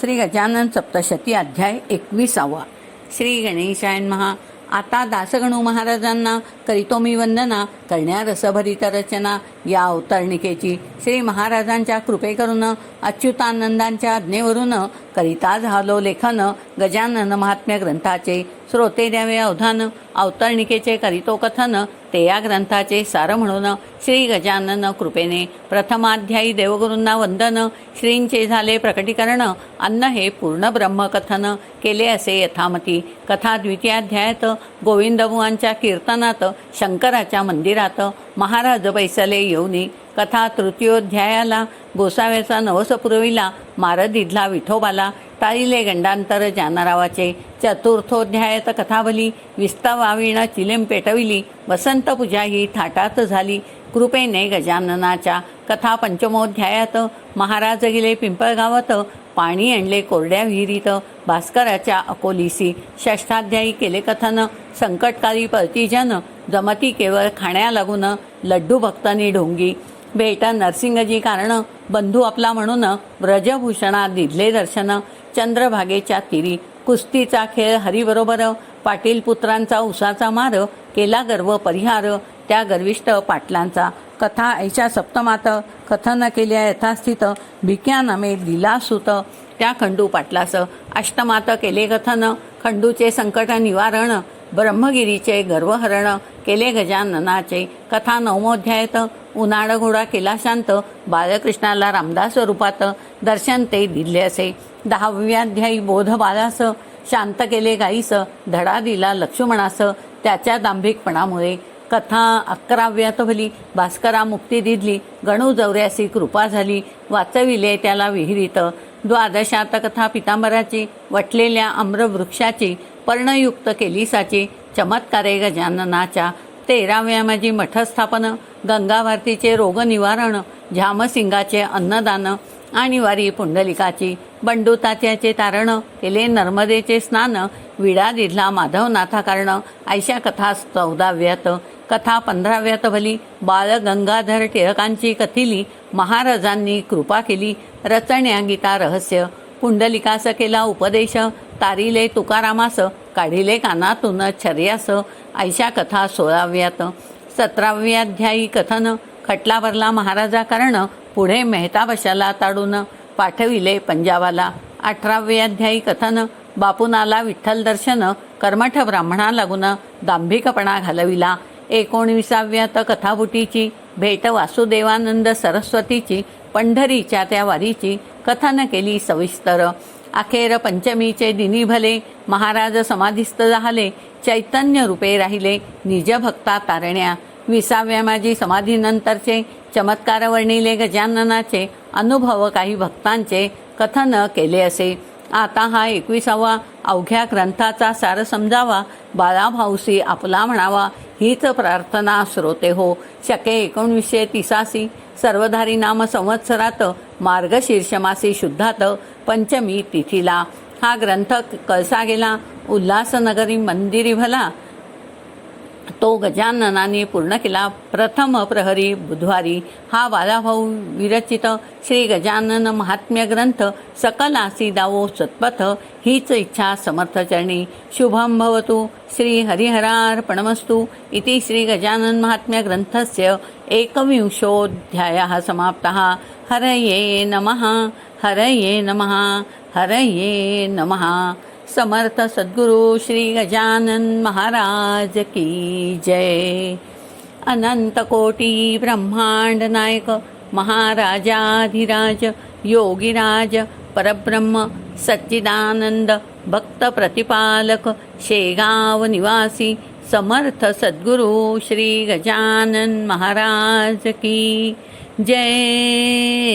श्री गजानन सप्तशती अध्याय एकविसावा. श्री गणेशाय महा आता दासगणू महाराजांना करीतो मी वंदना करण्या रसभरित रचना या अवतरणिकेची श्री महाराजांच्या कृपेकरून अच्युतानंदांच्या आज्ञेवरून करिता झालो लेखन गजानन महात्म्य ग्रंथाचे श्रोते द्यावे अवधान अवतरणिकेचे करीतो कथन ते या ग्रंथाचे सार म्हणून श्री गजानन कृपेने प्रथमाध्यायी देवगुरूंना वंदन. श्रींचे झाले प्रकटीकरण. अन्न हे पूर्ण ब्रह्मकथन केले असे यथामती. कथा द्वितीयाध्यायात गोविंदबुवांच्या कीर्तनात शंकराच्या मंदिरात महाराज बैसले येऊनी कथा तृतीयोध्यायाला गोसाव्याचा नवस मारदीधला मारदिधला विठोबाला टाळिले गंडांतर जानारावाचे चतुर्थोध्यायात कथाबली विस्तावाविण चिलेम पेटविली वसंत पूजा ही थाटात झाली. कृपेने गजाननाच्या कथा पंचमोध्यायात महाराज गेले पिंपळगावात पाणी आणले कोरड्या विहिरीत. भास्कराच्या अकोलीसी षष्ठाध्यायी केले कथन. संकटकाली परतीजन जमती केवळ खाण्या लागून लड्डू भक्तांनी ढोंगी. भेटा नरसिंगजी कारण बंधू आपला म्हणून व्रजभूषणा दिधले दर्शन. चंद्रभागेच्या तिरी. कुस्तीचा खेळ हरिबरोबर. पाटील पुत्रांचा उसाचा मार. केला गर्व परिहार. त्या गर्विष्ट पाटलांचा. कथा ऐशा सप्तमात. कथन केल्या यथास्थित. भिक्या नमे दिला सुत त्या खंडू पाटलास. अष्टमात केले कथन. खंडूचे संकट निवारण. ब्रह्मगिरीचे गर्वहरण. केले गजाननाचे कथा नवमोध्यायत. उन्हाळघोडा केला शांत बालकृष्णाला रामदास स्वरूपात दर्शन ते दिले असे. दहाव्याध्यायी बोध बालास शांत केले गाईस धडा दिला लक्ष्मणास त्याच्या दांभिकपणामुळे. कथा अकराव्यात भली भास्करा मुक्ती दिली गणू जवऱ्यासी कृपा झाली वाचविले त्याला विहिरीत. द्वादशात कथा पितांबराची वटलेल्या आम्रवृक्षाची पर्णयुक्त केलीसाची चमत्कारे गजाननाच्या तेराव्या माझी मठस्थापन गंगाभारतीचे रोगनिवारण झामसिंगाचे अन्नदान आणि वारी पुंडलिकाची बंडुतात्याचे तारण केले नर्मदेचे स्नान विडा दिधला माधवनाथा कारण ऐशा कथा चौदाव्यात कथा पंधराव्यात भली बाळ गंगाधर टिळकांची कथिली महाराजांनी कृपा केली रचण्या गीता रहस्य पुंडलिकास केला उपदेश तारिले तुकारामास काढिले कानातून छर्यास ऐशा कथा सोळाव्यात. सतराव्याध्यायी कथन खटला भरला महाराजा कारण पुढे मेहताबशाला ताडून पाठविले पंजाबाला. अठराव्याध्यायी कथन बापूनाला विठ्ठल दर्शन कर्मठ ब्राह्मणा लागून दांभिकपणा घालविला. एकोणविसाव्यात कथाबुटीची भेट वासुदेवानंद सरस्वतीची पंढरीच्या त्या वारीची कथन केली सविस्तर. अखेर पंचमीचे दिनी भले महाराज समाधिस्थ झाले चैतन्य रूपे राहिले निज भक्ता तारण्या. विसाव्या माझी समाधीनंतरचे चमत्कार वर्णिले गजाननाचे अनुभव काही भक्तांचे कथन केले असे. आता हा एकविसावा अवघ्या ग्रंथाचा सार समजावा बाळाभाऊसी आपला म्हणावा हीच प्रार्थना श्रोते हो. शके एकोणवीसशे तिसासी सर्वधारी नाम संवत्सरात मार्गशीर्षमासी शुद्धात पंचमी तिथीला हा ग्रंथ कळसा गेला? उल्हासनगरी मंदिरी भला. तो गजाननाने पूर्ण केला. प्रथम प्रहरी बुधवारी हा बालाभाऊ विरचित. श्री गजानन महात्म्य ग्रंथ सकलासी दावो सत्पथ. हीच इच्छा समर्थचरणी शुभम भवतु. श्री हरिहरार्पणमस्तु. इति श्री गजानन महात्म्य ग्रंथस्य एकविंशोऽध्यायः समाप्तः. हरये नमः. हरये नमः. हरये नमः. समर्थ सद्गुरु श्री गजानन महाराज की जय। अनंत कोटी ब्रह्मांड नायक महाराजाधिराज योगीराज परब्रह्म सच्चिदानंद भक्त प्रतिपालक शेगाव निवासी समर्थ सद्गुरु श्री गजानन महाराज की जय।